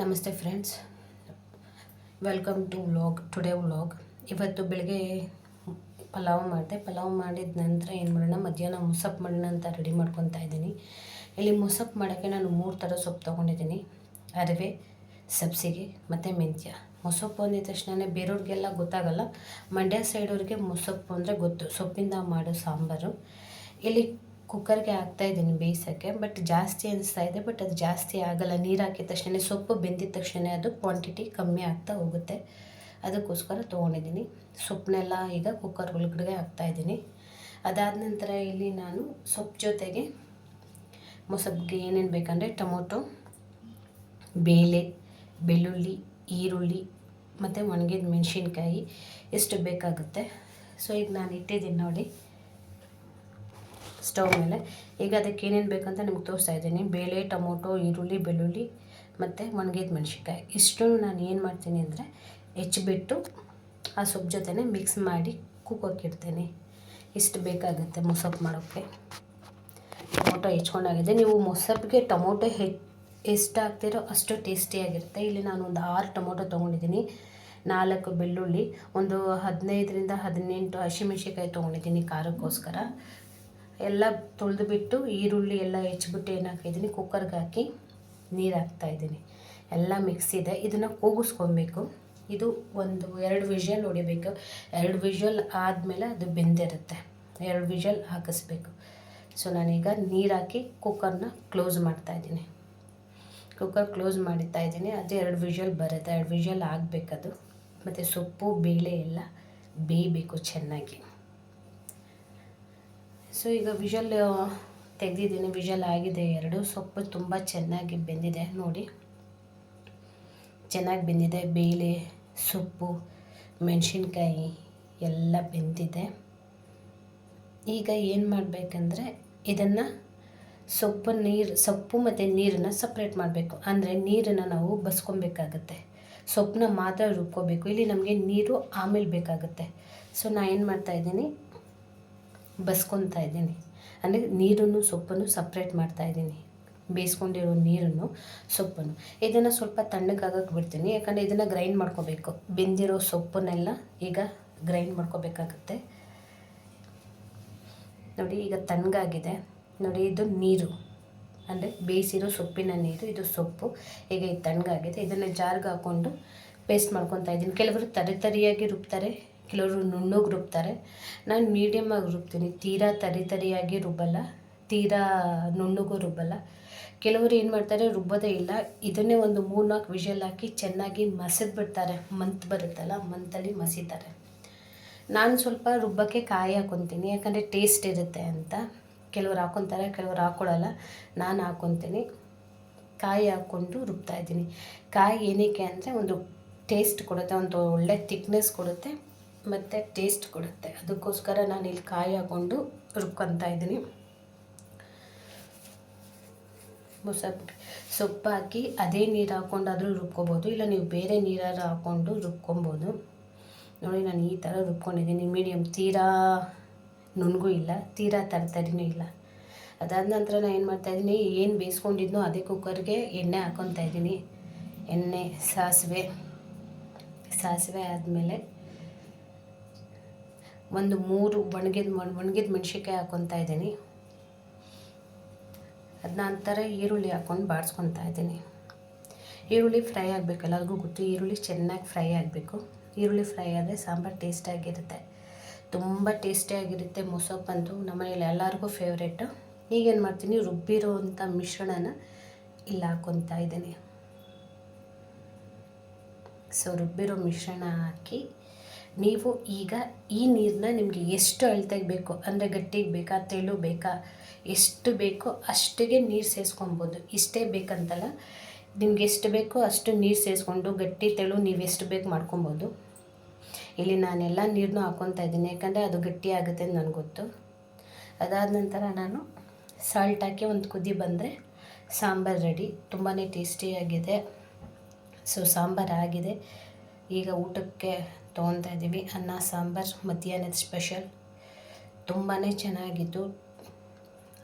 ನಮಸ್ತೆ friends. Welcome to vlog today vlog ಇವತ್ತು ಬೆಳಗ್ಗೆ ಪಲಾವ್ ಮಾಡಿದೆ. ಪಲಾವ್ ಮಾಡಿದ ನಂತರ ಏನು ಮಾಡೋಣ, ಮಧ್ಯಾಹ್ನ ಮುಸಪ್ ಮಾಡೋಣ ಅಂತ ರೆಡಿ ಮಾಡ್ಕೊತಾ ಇದ್ದೀನಿ. ಇಲ್ಲಿ ಮುಸಪ್ ಮಾಡೋಕ್ಕೆ ನಾನು ಮೂರು ಥರ ಸೊಪ್ಪು ತೊಗೊಂಡಿದ್ದೀನಿ. ಅರಿವೆ, ಸಬ್ಸಿಗೆ ಮತ್ತು ಮೆಂತ್ಯ. ಮೊಸಪ್ಪು ಅಂದಿದ ತಕ್ಷಣ ಬೇರೆಯವ್ರಿಗೆಲ್ಲ ಗೊತ್ತಾಗಲ್ಲ. ಮಂಡ್ಯ ಸೈಡವ್ರಿಗೆ ಮೊಸಪ್ಪು ಅಂದರೆ ಗೊತ್ತು. ಸೊಪ್ಪಿಂದ ಮಾಡೋ ಸಾಂಬಾರು. ಇಲ್ಲಿ ಕುಕ್ಕರ್ಗೆ ಹಾಕ್ತಾ ಇದ್ದೀನಿ ಬೇಯಿಸೋಕ್ಕೆ ಬಟ್ ಜಾಸ್ತಿ ಅನಿಸ್ತಾ ಇದೆ ಬಟ್ ಅದು ಜಾಸ್ತಿ ಆಗಲ್ಲ. ನೀರು ಹಾಕಿದ ತಕ್ಷಣ ಸೊಪ್ಪು ಬೆಂದಿದ ತಕ್ಷಣ ಅದು ಕ್ವಾಂಟಿಟಿ ಕಮ್ಮಿ ಆಗ್ತಾ ಹೋಗುತ್ತೆ. ಅದಕ್ಕೋಸ್ಕರ ತೊಗೊಂಡಿದ್ದೀನಿ. ಸೊಪ್ಪನ್ನೆಲ್ಲ ಈಗ ಕುಕ್ಕರ್ ಒಳಗಡೆ ಹಾಕ್ತಾಯಿದ್ದೀನಿ ಅದಾದ ನಂತರ ಇಲ್ಲಿ ನಾನು ಸೊಪ್ಪು ಜೊತೆಗೆ ಮೊಸಬ್ಗೆ ಏನೇನು ಬೇಕಂದರೆ ಟೊಮೊಟೊ, ಬೇಳೆ, ಬೆಳ್ಳುಳ್ಳಿ, ಈರುಳ್ಳಿ, ಮತ್ತು ಒಣಗಿದ ಮೆಣಸಿನ್ಕಾಯಿ, ಎಷ್ಟು ಬೇಕಾಗುತ್ತೆ. ಸೊ ಈಗ ನಾನು ಇಟ್ಟಿದ್ದೀನಿ ನೋಡಿ. ಸ್ಟವ್ ಮೇಲೆ. ಈಗ ಅದಕ್ಕೆ ಏನೇನು ಬೇಕಂತ ನಿಮ್ಗೆ ತೋರಿಸ್ತಾ ಇದ್ದೀನಿ. ಬೇಳೆ, ಟೊಮೊಟೊ, ಈರುಳ್ಳಿ, ಬೆಳ್ಳುಳ್ಳಿ ಮತ್ತು ಒಣಗಿದ ಮೆಣಸಿನ್ಕಾಯಿ. ಇಷ್ಟು ನಾನು ಏನು ಮಾಡ್ತೀನಿ ಅಂದರೆ ಹೆಚ್ಚಿಬಿಟ್ಟು ಆ ಸೊಪ್ಪು ಜೊತೆನೆ ಮಿಕ್ಸ್ ಮಾಡಿ ಕುಕ್ಕೋಕೆ ಇಡ್ತೀನಿ. ಇಷ್ಟು ಬೇಕಾಗುತ್ತೆ ಮೊಸಪ್ಪು ಮಾಡೋಕ್ಕೆ. ಟೊಮೊಟೊ ಹೆಚ್ಕೊಂಡಾಗಿದೆ. ನೀವು ಮೊಸಪ್ಪಿಗೆ ಟೊಮೊಟೊ ಹೆ, ಎಷ್ಟು ಹಾಕ್ತಿರೋ ಅಷ್ಟು ಟೇಸ್ಟಿಯಾಗಿರುತ್ತೆ ಇಲ್ಲಿ ನಾನು ಒಂದು ಆರು ಟೊಮೊಟೊ ತೊಗೊಂಡಿದ್ದೀನಿ. ನಾಲ್ಕು ಬೆಳ್ಳುಳ್ಳಿ, ಒಂದು ಹದಿನೈದರಿಂದ ಹದಿನೆಂಟು ಹಸಿಮೆಣ್ಸಿಕಾಯಿ ತೊಗೊಂಡಿದ್ದೀನಿ ಖಾರಕ್ಕೋಸ್ಕರ ಎಲ್ಲ ತೊಳೆದುಬಿಟ್ಟು ಈರುಳ್ಳಿ ಎಲ್ಲ ಹೆಚ್ಚಿಬಿಟ್ಟು ಏನು ಹಾಕಿದ್ದೀನಿ ಕುಕ್ಕರ್ಗೆ ಹಾಕಿ ನೀರು ಹಾಕ್ತಾಯಿದ್ದೀನಿ ಎಲ್ಲ ಮಿಕ್ಸ್ ಇದೆ. ಇದನ್ನು ಕೂಗಿಸ್ಕೊಬೇಕು. ಇದು ಒಂದು ಎರಡು ವಿಷಲ್ ಹೊಡಿಬೇಕು. ಎರಡು ವಿಷಲ್ ಆದಮೇಲೆ ಅದು ಬೆಂದಿರುತ್ತೆ. ಎರಡು ವಿಷಲ್ ಹಾಕಿಸ್ಬೇಕು. ಸೊ ನಾನೀಗ ನೀರು ಹಾಕಿ ಕುಕ್ಕರ್ನ ಕ್ಲೋಸ್ ಮಾಡ್ತಾಯಿದ್ದೀನಿ ಕುಕ್ಕರ್ ಕ್ಲೋಸ್ ಮಾಡ್ತಾ ಇದ್ದೀನಿ. ಅದು ಎರಡು ವಿಷಲ್ ಬರುತ್ತೆ. ಎರಡು ವಿಷಲ್ ಆಗಬೇಕದು. ಮತ್ತು ಸೊಪ್ಪು, ಬೇಳೆ ಎಲ್ಲ ಬೇಯಬೇಕು ಚೆನ್ನಾಗಿ. ಸೊ ಈಗ ವಿಷಲ್ ತೆಗೆದಿದ್ದೀನಿ. ವಿಷಲ್ ಆಗಿದೆ ಎರಡು. ಸೊಪ್ಪು ತುಂಬ ಚೆನ್ನಾಗಿ ಬೆಂದಿದೆ. ನೋಡಿ. ಚೆನ್ನಾಗಿ ಬೆಂದಿದೆ. ಬೇಳೆ, ಸೊಪ್ಪು, ಮೆಣಸಿನ್ಕಾಯಿ ಎಲ್ಲ ಬೆಂದಿದೆ. ಈಗ ಏನು ಮಾಡಬೇಕಂದ್ರೆ, ಇದನ್ನು ಸೊಪ್ಪು ನೀರು, ಸೊಪ್ಪು ಮತ್ತು ನೀರನ್ನು ಸಪ್ರೇಟ್ ಮಾಡಬೇಕು. ಅಂದರೆ ನೀರನ್ನು ನಾವು ಬಸ್ಕೊಬೇಕಾಗತ್ತೆ. ಸೊಪ್ಪನ್ನ ಮಾತ್ರ ರುಬ್ಕೋಬೇಕು. ಇಲ್ಲಿ ನಮಗೆ ನೀರು ಆಮೇಲೆ ಬೇಕಾಗುತ್ತೆ. ಸೊ ನಾನು ಏನು ಮಾಡ್ತಾಯಿದ್ದೀನಿ ಬಸ್ಕೊತಾ ಇದ್ದೀನಿ. ಅಂದರೆ ನೀರನ್ನು ಸೊಪ್ಪನ್ನು ಸಪ್ರೇಟ್ ಮಾಡ್ತಾಯಿದ್ದೀನಿ ಬೇಯಿಸ್ಕೊಂಡಿರೋ ನೀರನ್ನು ಸೊಪ್ಪನ್ನು. ಇದನ್ನು ಸ್ವಲ್ಪ ತಣ್ಣಗಾಗಕ್ಕೆ ಬಿಡ್ತೀನಿ. ಯಾಕಂದರೆ ಇದನ್ನು ಗ್ರೈಂಡ್ ಮಾಡ್ಕೋಬೇಕು. ಬೆಂದಿರೋ ಸೊಪ್ಪನ್ನೆಲ್ಲ ಈಗ ಗ್ರೈಂಡ್ ಮಾಡ್ಕೋಬೇಕಾಗತ್ತೆ. ನೋಡಿ, ಈಗ ತಣ್ಣಗಾಗಿದೆ. ನೋಡಿ, ಇದು ನೀರು. ಅಂದರೆ ಬೇಯಿಸಿರೋ ಸೊಪ್ಪಿನ ನೀರು, ಇದು ಸೊಪ್ಪು. ಈಗ ಇದು ತಣ್ಣಗಾಗಿದೆ. ಇದನ್ನು ಜಾರ್ಗೆ ಹಾಕ್ಕೊಂಡು ಪೇಸ್ಟ್ ಮಾಡ್ಕೊತಾ ಇದ್ದೀನಿ. ಕೆಲವರು ತರಿತರಿಯಾಗಿ ರುಬ್ತಾರೆ. ಕೆಲವರು ನುಣ್ಣಗೆ ರುಬ್ತಾರೆ ನಾನು ಮೀಡಿಯಮ್ಮಾಗಿ ರುಬ್ತೀನಿ ತೀರಾ ತರಿ ತರಿಯಾಗಿ ರುಬ್ಬಲ್ಲ. ತೀರಾ ನುಣ್ಣಗೂ ರುಬ್ಬಲ್ಲ. ಕೆಲವರು ಏನು ಮಾಡ್ತಾರೆ, ರುಬ್ಬೋದೇ ಇಲ್ಲ. ಇದನ್ನೇ ಒಂದು ಮೂರು ನಾಲ್ಕು ವಿಷಲ್ ಹಾಕಿ ಚೆನ್ನಾಗಿ ಮಸದ್ ಬಿಡ್ತಾರೆ. ಮಂತ್ ಬರುತ್ತಲ್ಲ ಮಂತಲ್ಲಿ ಮಸೀತಾರೆ. ನಾನು ಸ್ವಲ್ಪ ರುಬ್ಬಕ್ಕೆ ಕಾಯಿ ಹಾಕೊತೀನಿ. ಯಾಕಂದರೆ ಟೇಸ್ಟ್ ಇರುತ್ತೆ ಅಂತ. ಕೆಲವರು ಹಾಕೊತಾರೆ, ಕೆಲವರು ಹಾಕ್ಕೊಡಲ್ಲ ನಾನು ಹಾಕೊತೀನಿ. ಕಾಯಿ ಹಾಕ್ಕೊಂಡು ರುಬ್ತಾಯಿದ್ದೀನಿ ಕಾಯಿ ಏನಕ್ಕೆ ಅಂದರೆ ಒಂದು ಟೇಸ್ಟ್ ಕೊಡುತ್ತೆ, ಒಂದು ಒಳ್ಳೆ ತಿಕ್ನೆಸ್ ಕೊಡುತ್ತೆ. ಮತ್ತು ಟೇಸ್ಟ್ ಕೊಡುತ್ತೆ. ಅದಕ್ಕೋಸ್ಕರ ನಾನು ಇಲ್ಲಿ ಕಾಯಿ ಹಾಕ್ಕೊಂಡು ರುಬ್ಕೊತಾ ಇದ್ದೀನಿ. ಮೊಸಪ್ಪು ಸೊಪ್ಪು ಹಾಕಿ ಅದೇ ನೀರು ಹಾಕ್ಕೊಂಡಾದರೂ ರುಬ್ಕೊಬೋದು. ಇಲ್ಲ ನೀವು ಬೇರೆ ನೀರಾರು ಹಾಕ್ಕೊಂಡು ರುಬ್ಕೊಬೋದು. ನೋಡಿ ನಾನು ಈ ಥರ ರುಬ್ಕೊಂಡಿದ್ದೀನಿ. ಮೀಡಿಯಮ್ ತೀರಾ ನುಣ್ಗೂ ಇಲ್ಲ, ತೀರಾ ತರತರಿನೂ ಇಲ್ಲ. ಅದಾದ ನಂತರ ನಾನು ಏನು ಮಾಡ್ತಾಯಿದ್ದೀನಿ ಏನು ಬೇಯಿಸ್ಕೊಂಡಿದ್ನೋ ಅದೇ ಕುಕ್ಕರ್ಗೆ ಎಣ್ಣೆ ಹಾಕ್ಕೊತಾ ಇದ್ದೀನಿ. ಎಣ್ಣೆ, ಸಾಸಿವೆ ಸಾಸಿವೆ ಆದಮೇಲೆ ಒಂದು ಮೂರು ಒಣಗಿದ ಒಣಗಿದ ಮೆಣ್ಸಿನ್ಕಾಯಿ ಹಾಕ್ಕೊತಾ ಇದ್ದೀನಿ. ಅದ ನಂತರ ಈರುಳ್ಳಿ ಹಾಕ್ಕೊಂಡು ಬಾಡಿಸ್ಕೊತಾ ಇದ್ದೀನಿ. ಈರುಳ್ಳಿ ಫ್ರೈ ಆಗಬೇಕು, ಎಲ್ಲರಿಗೂ ಗೊತ್ತು. ಈರುಳ್ಳಿ ಚೆನ್ನಾಗಿ ಫ್ರೈ ಆಗಬೇಕು. ಈರುಳ್ಳಿ ಫ್ರೈ ಆದರೆ ಸಾಂಬಾರು ಟೇಸ್ಟಾಗಿರುತ್ತೆ ತುಂಬ ಟೇಸ್ಟಿಯಾಗಿರುತ್ತೆ ಮೊಸಪ್ಪಂತೂ ನಮ್ಮನೇಲಿ ಎಲ್ಲರಿಗೂ ಫೇವ್ರೇಟು ಈಗೇನು ಮಾಡ್ತೀನಿ ರುಬ್ಬಿರೋ ಅಂಥ ಮಿಶ್ರಣನ ಇಲ್ಲಿ ಹಾಕ್ಕೊತಾ ಇದ್ದೀನಿ. ಸೊ ರುಬ್ಬಿರೋ ಮಿಶ್ರಣ ಹಾಕಿ ನೀವು ಈಗ ಈ ನೀರನ್ನ ನಿಮಗೆ ಎಷ್ಟು ಅಳತೆಗೆ ಬೇಕು? ಅಂದರೆ ಗಟ್ಟಿಗೆ ಬೇಕಾ? ತೆಳು ಬೇಕಾ? ಎಷ್ಟು ಬೇಕೋ ಅಷ್ಟಿಗೆ ನೀರು ಸೇರಿಸ್ಕೊಬೋದು ಇಷ್ಟೇ ಬೇಕಂತಲ್ಲ, ನಿಮ್ಗೆ ಎಷ್ಟು ಬೇಕೋ ಅಷ್ಟು ನೀರು ಸೇರಿಸ್ಕೊಂಡು ಗಟ್ಟಿ, ತೆಳು ನೀವು ಎಷ್ಟು ಬೇಕು ಮಾಡ್ಕೊಬೋದು. ಇಲ್ಲಿ ನಾನೆಲ್ಲ ನೀರನ್ನೂ ಹಾಕ್ಕೊತಾ ಇದ್ದೀನಿ. ಯಾಕಂದರೆ ಅದು ಗಟ್ಟಿ ಆಗುತ್ತೆ ಅಂತ ನನಗೆ ಗೊತ್ತು. ಅದಾದ ನಂತರ ನಾನು ಸಾಲ್ಟ್ ಹಾಕಿ ಒಂದು ಕುದಿ ಬಂದರೆ ಸಾಂಬಾರು ರೆಡಿ ತುಂಬಾ ಟೇಸ್ಟಿಯಾಗಿದೆ ಸೊ ಸಾಂಬಾರು ಆಗಿದೆ. ಈಗ ಊಟಕ್ಕೆ ತೊಗೊತಾ ಇದ್ದೀವಿ. ಅನ್ನ, ಸಾಂಬಾರು, ಮಧ್ಯಾಹ್ನದ ಸ್ಪೆಷಲ್ ತುಂಬಾ ಚೆನ್ನಾಗಿತ್ತು.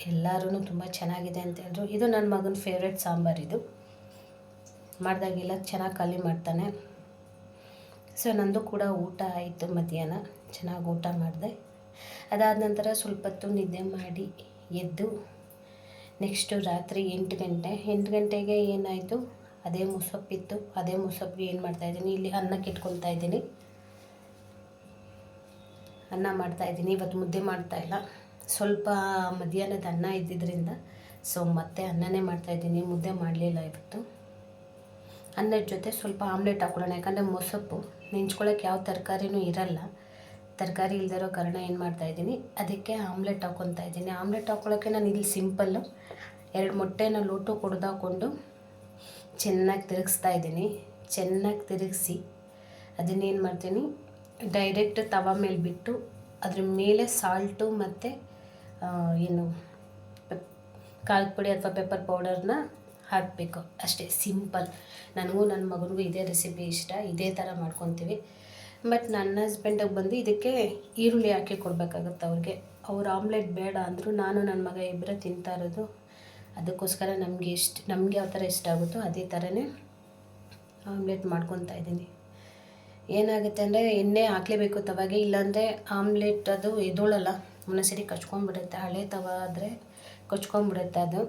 ಎಲ್ಲರೂ ತುಂಬ ಚೆನ್ನಾಗಿದೆ ಅಂತ ಹೇಳಿದ್ರು. ಇದು ನನ್ನ ಮಗನ ಫೇವ್ರೆಟ್ ಸಾಂಬಾರ್ ಇದು. ಮಾಡಿದಾಗೆಲ್ಲ ಚೆನ್ನಾಗಿ ಖಾಲಿ ಮಾಡ್ತಾನೆ. ಸೊ ನಂದು ಕೂಡ ಊಟ ಆಯಿತು ಮಧ್ಯಾಹ್ನ. ಚೆನ್ನಾಗಿ ಊಟ ಮಾಡಿದೆ. ಅದಾದ ನಂತರ ಸ್ವಲ್ಪ ಹೊತ್ತು ನಿದ್ದೆ ಮಾಡಿ ಎದ್ದು ನೆಕ್ಸ್ಟು ರಾತ್ರಿ ಎಂಟು ಗಂಟೆ. ಎಂಟು ಗಂಟೆಗೆ ಏನಾಯಿತು? ಅದೇ ಮುಸಪ್ಪಿತ್ತು. ಅದೇ ಮುಸಪ್ಪಿಗೆ ಏನು ಮಾಡ್ತಾಯಿದ್ದೀನಿ ಇಲ್ಲಿ ಅನ್ನಕ್ಕೆ ಇಟ್ಕೊಳ್ತಾ ಇದ್ದೀನಿ. ಅನ್ನ ಮಾಡ್ತಾಯಿದ್ದೀನಿ ಇವತ್ತು ಮುದ್ದೆ ಮಾಡ್ತಾಯಿಲ್ಲ ಸ್ವಲ್ಪ ಮಧ್ಯಾಹ್ನದ ಅನ್ನ ಇದ್ದಿದ್ದರಿಂದ ಸೊ ಮತ್ತೆ ಅನ್ನನೇ ಮಾಡ್ತಾಯಿದ್ದೀನಿ ಮುದ್ದೆ ಮಾಡಲಿಲ್ಲ ಇವತ್ತು. ಅನ್ನದ ಜೊತೆ ಸ್ವಲ್ಪ ಆಮ್ಲೆಟ್ ಹಾಕೊಳ್ಳೋಣ. ಯಾಕಂದರೆ ಮೊಸಪ್ಪು ನೆಂಚ್ಕೊಳ್ಳೋಕೆ ಯಾವ ತರಕಾರಿನೂ ಇರಲ್ಲ. ತರಕಾರಿ ಇಲ್ದಿರೋ ಕಾರಣ ಏನು ಮಾಡ್ತಾ ಇದ್ದೀನಿ? ಅದಕ್ಕೆ ಆಮ್ಲೆಟ್ ಹಾಕ್ಕೊತಾ ಇದ್ದೀನಿ. ಆಮ್ಲೆಟ್ ಹಾಕ್ಕೊಳ್ಳೋಕ್ಕೆ ನಾನು ಇಲ್ಲಿ ಸಿಂಪಲ್ಲು ಎರಡು ಮೊಟ್ಟೆನ ಲೋಟು ಕುಡ್ದಾಕೊಂಡು ಚೆನ್ನಾಗಿ ತಿರುಗಿಸ್ತಾ ಇದ್ದೀನಿ. ಚೆನ್ನಾಗಿ ತಿರುಗಿಸಿ. ಅದನ್ನೇನು ಮಾಡ್ತೀನಿ? ಡೈರೆಕ್ಟ್ ತವ ಮೇಲೆ ಬಿಟ್ಟು ಅದ್ರ ಮೇಲೆ ಸಾಲ್ಟು ಮತ್ತು ಏನು ಕಾಲ್ ಪುಡಿ ಅಥವಾ ಪೆಪ್ಪರ್ ಪೌಡರ್ನ ಹಾಕಬೇಕು. ಅಷ್ಟೇ, ಸಿಂಪಲ್. ನನಗೂ ನನ್ನ ಮಗನಿಗೂ ಇದೇ ರೆಸಿಪಿ ಇಷ್ಟ. ಇದೇ ಥರ ಮಾಡ್ಕೊತೀವಿ. ಬಟ್ ನನ್ನ ಹಸ್ಬೆಂಡಿಗೆ ಬಂದು ಇದಕ್ಕೆ ಈರುಳ್ಳಿ ಹಾಕಿ ಕೊಡಬೇಕಾಗುತ್ತೆ ಅವ್ರಿಗೆ. ಅವ್ರು ಆಮ್ಲೆಟ್ ಬೇಡ ಅಂದರೂ ನಾನು ನನ್ನ ಮಗ ಇಬ್ಬರೇ ತಿಂತಾ ಇರೋದು. ಅದಕ್ಕೋಸ್ಕರ ನಮಗೆ ಇಷ್ಟ, ನಮಗೆ ಯಾವ ಥರ ಇಷ್ಟ ಆಗುತ್ತೋ ಅದೇ ಥರನೇ ಆಮ್ಲೆಟ್ ಮಾಡ್ಕೊತಾ ಇದ್ದೀನಿ. ಏನಾಗುತ್ತೆ ಅಂದರೆ ಎಣ್ಣೆ ಹಾಕಲೇಬೇಕು ತವಾಗೆ, ಇಲ್ಲಾಂದರೆ ಆಮ್ಲೆಟ್ ಅದು ಎದೋಳಲ್ಲ ಒಂದೊಂದ್ಸರಿ ಕಚ್ಕೊಂಡ್ಬಿಡುತ್ತೆ, ಹಳೆ ತವ ಆದರೆ ಕಚ್ಕೊಂಡ್ಬಿಡುತ್ತೆ ಅದು.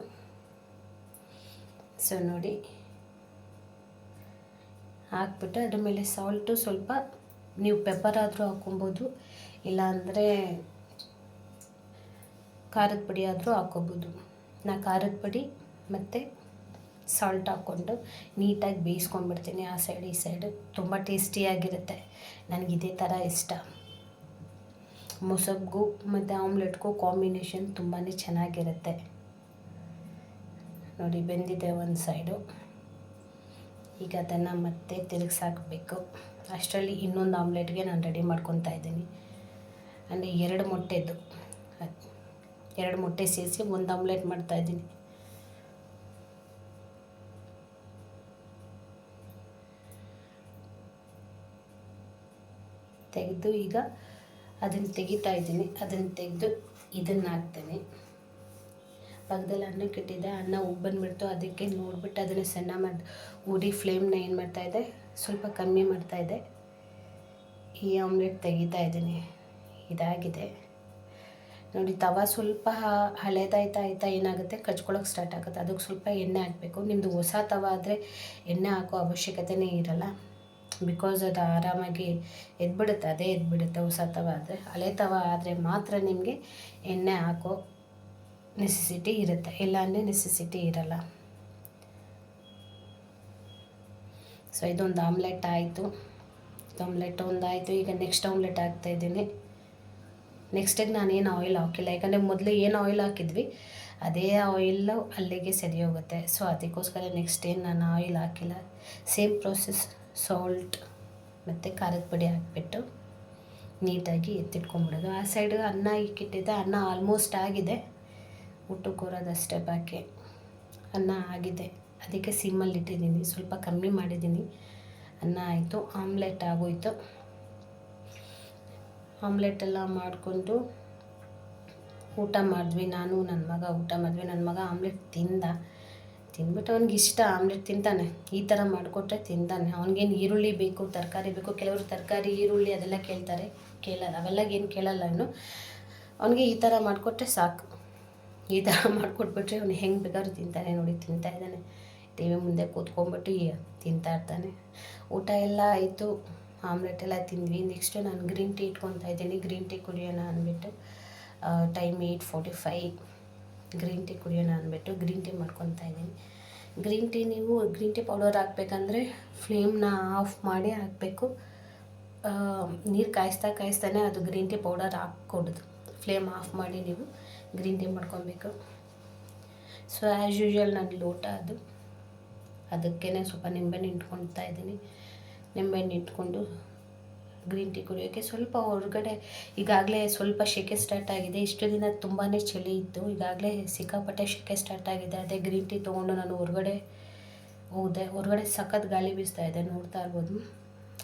ಸೊ ನೋಡಿ. ಹಾಕ್ಬಿಟ್ಟು ಅದ್ರ ಮೇಲೆ ಸಾಲ್ಟು ಸ್ವಲ್ಪ, ನೀವು ಪೆಪ್ಪರ್ ಆದರೂ ಹಾಕೊಬೋದು ಇಲ್ಲಾಂದರೆ ಖಾರದ ಪುಡಿ ಆದರೂ ಹಾಕ್ಕೊಬೋದು. ನಾ ಖಾರದ ಪುಡಿ ಮತ್ತು ಸಾಲ್ಟ್ ಹಾಕ್ಕೊಂಡು ನೀಟಾಗಿ ಬೇಯಿಸ್ಕೊಂಡ್ಬಿಡ್ತೀನಿ ಆ ಸೈಡ್ ಈ ಸೈಡು ತುಂಬ ಟೇಸ್ಟಿಯಾಗಿರುತ್ತೆ ನನಗೆ ಇದೇ ಥರ ಇಷ್ಟ. ಮೊಸಬ್ಗೂ ಮತ್ತು ಆಮ್ಲೆಟ್ಗೂ ಕಾಂಬಿನೇಷನ್ ತುಂಬಾ ಚೆನ್ನಾಗಿರುತ್ತೆ. ನೋಡಿ, ಬೆಂದಿದೆ ಒಂದು ಸೈಡು ಈಗ ಅದನ್ನು ಮತ್ತೆ ತಿರುಗಿಸಾಕಬೇಕು ಅಷ್ಟರಲ್ಲಿ ಇನ್ನೊಂದು ಆಮ್ಲೆಟ್ಗೆ ನಾನು ರೆಡಿ ಮಾಡ್ಕೊತಾ ಇದ್ದೀನಿ. ಅಂದರೆ ಎರಡು ಮೊಟ್ಟೆದು. ಎರಡು ಮೊಟ್ಟೆ ಸೇರಿಸಿ ಒಂದು ಆಮ್ಲೆಟ್ ಮಾಡ್ತಾಯಿದ್ದೀನಿ ತೆಗೆದು ಈಗ ಅದನ್ನು ತೆಗಿತಾ ಇದ್ದೀನಿ. ಅದನ್ನು ತೆಗೆದು ಇದನ್ನು ಹಾಕ್ತೇನೆ ಪಕ್ಕದಲ್ಲಿ ಅನ್ನ ಇಟ್ಟಿದ್ದೆ ಅನ್ನ ಉಬ್ಬಂದ್ಬಿಡ್ತು ಅದಕ್ಕೆ ನೋಡಿಬಿಟ್ಟು ಅದನ್ನು ಸಣ್ಣ ಮಾಡಿ ಉರಿ ಫ್ಲೇಮ್ನ ಏನು ಮಾಡ್ತಾಯಿದ್ದೆ ಸ್ವಲ್ಪ ಕಮ್ಮಿ ಮಾಡ್ತಾಯಿದ್ದೆ ಈ ಆಮ್ಲೆಟ್ ತೆಗಿತಾ ಇದ್ದೀನಿ. ಇದಾಗಿದೆ. ನೋಡಿ, ತವ ಸ್ವಲ್ಪ ಹಳೇದಾಯ್ತಾ ಆಯ್ತಾ ಏನಾಗುತ್ತೆ? ಕಚ್ಕೊಳ್ಳೋಕೆ ಸ್ಟಾರ್ಟ್ ಆಗುತ್ತೆ. ಅದಕ್ಕೆ ಸ್ವಲ್ಪ ಎಣ್ಣೆ ಹಾಕಬೇಕು. ನಿಮ್ಮದು ಹೊಸ ತವ ಆದರೆ ಎಣ್ಣೆ ಹಾಕೋ ಅವಶ್ಯಕತೆನೇ ಇರಲ್ಲ. ಬಿಕಾಸ್ ಅದು ಆರಾಮಾಗಿ ಎದ್ಬಿಡುತ್ತೆ, ಅದೇ ಎದ್ಬಿಡುತ್ತೆ ಹೊಸ ತವ ಆದರೆ ಹಳೆ ತವ ಆದರೆ ಮಾತ್ರ ನಿಮಗೆ ಎಣ್ಣೆ ಹಾಕೋ ನೆಸೆಸಿಟಿ ಇರುತ್ತೆ. ಇಲ್ಲಾಂದರೆ ನೆಸೆಸಿಟಿ ಇರಲ್ಲ. ಸೊ ಇದೊಂದು ಆಮ್ಲೆಟ್ ಆಯಿತು. ಆಮ್ಲೆಟ್ ಒಂದು ಆಯಿತು ಈಗ ನೆಕ್ಸ್ಟ್ ಆಮ್ಲೆಟ್ ಹಾಕ್ತಾಯಿದ್ದೀನಿ ನೆಕ್ಸ್ಟಿಗೆ ನಾನೇನು ಆಯಿಲ್ ಹಾಕಿಲ್ಲ. ಯಾಕಂದರೆ ಮೊದಲು ಏನು ಆಯಿಲ್ ಹಾಕಿದ್ವಿ, ಅದೇ ಆಯಿಲ್ಲು ಅಲ್ಲಿಗೆ ಸರಿ ಹೋಗುತ್ತೆ. ಸೊ ಅದಕ್ಕೋಸ್ಕರ ನೆಕ್ಸ್ಟ್ ಏನು ನಾನು ಆಯಿಲ್ ಹಾಕಿಲ್ಲ. ಸೇಮ್ ಪ್ರೋಸೆಸ್ ಸಾಲ್ಟ್ ಮತ್ತು ಖಾರದ ಪುಡಿ ಹಾಕ್ಬಿಟ್ಟು ನೀಟಾಗಿ ಎತ್ತಿಟ್ಕೊಂಬಿಡೋದು. ಆ ಸೈಡ್ ಅನ್ನ ಇಕ್ಕಿಟ್ಟಿದ್ದೆ ಅನ್ನ ಆಲ್ಮೋಸ್ಟ್ ಆಗಿದೆ. ಊಟಕ್ಕೆ ಬಾಕಿ. ಅನ್ನ ಆಗಿದೆ. ಅದಕ್ಕೆ ಸಿಮ್ಮಲ್ಲಿ ಇಟ್ಟಿದ್ದೀನಿ. ಸ್ವಲ್ಪ ಕಮ್ಮಿ ಮಾಡಿದ್ದೀನಿ. ಅನ್ನ ಆಯಿತು. ಆಮ್ಲೆಟ್ ಆಗೋಯ್ತು. ಆಮ್ಲೆಟೆಲ್ಲ ಮಾಡಿಕೊಂಡು ಊಟ ಮಾಡಿದ್ವಿ. ನಾನು ನನ್ನ ಮಗ ಊಟ ಮಾಡಿದ್ವಿ. ನನ್ನ ಮಗ ಆಮ್ಲೆಟ್ ತಿಂದ. ತಿಂದ್ಬಿಟ್ಟು ಅವ್ನಿಗೆ ಇಷ್ಟ ಆಮ್ಲೆಟ್ ತಿಂತಾನೆ. ಈ ಥರ ಮಾಡಿಕೊಟ್ರೆ ತಿಂತಾನೆ. ಅವ್ನಿಗೇನು ಈರುಳ್ಳಿ ಬೇಕು, ತರಕಾರಿ ಬೇಕು, ಕೆಲವರು ತರಕಾರಿ, ಈರುಳ್ಳಿ ಅದೆಲ್ಲ ಕೇಳ್ತಾರೆ. ಕೇಳಲ್ಲ, ಅವೆಲ್ಲ ಏನು ಕೇಳಲ್ಲ ಅವನು. ಅವನಿಗೆ ಈ ಥರ ಮಾಡಿಕೊಟ್ರೆ ಸಾಕು. ಈ ಥರ ಮಾಡಿಕೊಟ್ಬಿಟ್ರೆ ಅವ್ನು ಹೆಂಗೆ ಬೇಕಾದ್ರೂ ತಿಂತಾನೆ ನೋಡಿ, ತಿಂತಾ ಇದ್ದಾನೆ. ಟಿ ವಿ ಮುಂದೆ ಕೂತ್ಕೊಂಡ್ಬಿಟ್ಟು ತಿಂತಾ ಇರ್ತಾನೆ. ಊಟ ಎಲ್ಲ ಆಯಿತು. ಆಮ್ಲೆಟ್ ಎಲ್ಲ ತಿಂದ್ವಿ. ನೆಕ್ಸ್ಟು ನಾನು ಗ್ರೀನ್ ಟೀ ಇಟ್ಕೊತಾ ಇದ್ದೀನಿ. ಗ್ರೀನ್ ಟೀ ಕುಡಿಯೋಣ ಅಂದ್ಬಿಟ್ಟು time eight forty five green tea ಕುಡಿಯೋಣ ಅಂದ್ಬಿಟ್ಟು ಗ್ರೀನ್ ಟೀ ಮಾಡ್ಕೊತಾ ಇದ್ದೀನಿ. ಗ್ರೀನ್ ಟೀ ನೀವು ಗ್ರೀನ್ ಟೀ ಪೌಡರ್ ಹಾಕ್ಬೇಕಂದ್ರೆ ಫ್ಲೇಮ್ನ ಆಫ್ ಮಾಡಿ ಹಾಕಬೇಕು. ನೀರು ಕಾಯಿಸ್ತಾ ಕಾಯಿಸ್ತಾನೆ ಅದು ಗ್ರೀನ್ ಟೀ ಪೌಡರ್ ಹಾಕ್ಕೊಡೋದು. ಫ್ಲೇಮ್ ಆಫ್ ಮಾಡಿ ನೀವು ಗ್ರೀನ್ ಟೀ ಮಾಡ್ಕೊಬೇಕು ಸೊ ಆ್ಯಸ್ ಯೂಶ್ವಲ್ ನನ್ನ ಲೋಟ ಅದು. ಅದಕ್ಕೇ ಸ್ವಲ್ಪ ನಿಂಬೆಹಣ್ಣು ಇಟ್ಕೊಳ್ತಾ ಇದ್ದೀನಿ. ನಿಂಬೆಹಣ್ಣು ಇಟ್ಕೊಂಡು ಗ್ರೀನ್ ಟೀ ಕುಡಿಯೋಕ್ಕೆ ಸ್ವಲ್ಪ ಹೊರಗಡೆ ಈಗಾಗಲೇ ಸ್ವಲ್ಪ ಶೆಕೆ ಸ್ಟಾರ್ಟ್ ಆಗಿದೆ. ಇಷ್ಟು ದಿನ ತುಂಬಾ ಚಳಿ ಇತ್ತು. ಈಗಾಗಲೇ ಸಿಕ್ಕಾಪಟ್ಟೆ ಶೆಕೆ ಸ್ಟಾರ್ಟ್ ಆಗಿದೆ. ಅದೇ ಗ್ರೀನ್ ಟೀ ತೊಗೊಂಡು ನಾನು ಹೊರಗಡೆ ಹೋದೆ. ಹೊರಗಡೆ ಸಖತ್ ಗಾಳಿ ಬೀಸ್ತಾ ಇದೆ. ನೋಡ್ತಾ ಇರ್ಬೋದು.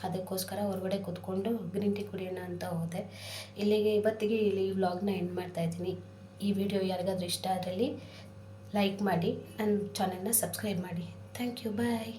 ಅದಕ್ಕೋಸ್ಕರ ಹೊರಗಡೆ ಕೂತ್ಕೊಂಡು ಗ್ರೀನ್ ಟೀ ಕುಡಿಯೋಣ ಅಂತ ಹೋದೆ. ಇಲ್ಲಿಗೆ ಇವತ್ತಿಗೆ ಇಲ್ಲಿ ಈ ವ್ಲಾಗ್ನ ಎಂಡ್ ಮಾಡ್ತಾ ಇದ್ದೀನಿ. ಈ ವಿಡಿಯೋ ಯಾರಿಗಾದ್ರೂ ಇಷ್ಟ ಆದಲ್ಲಿ ಲೈಕ್ ಮಾಡಿ, ನನ್ನ ಚಾನಲ್ನ ಸಬ್ಸ್ಕ್ರೈಬ್ ಮಾಡಿ. Thank you bye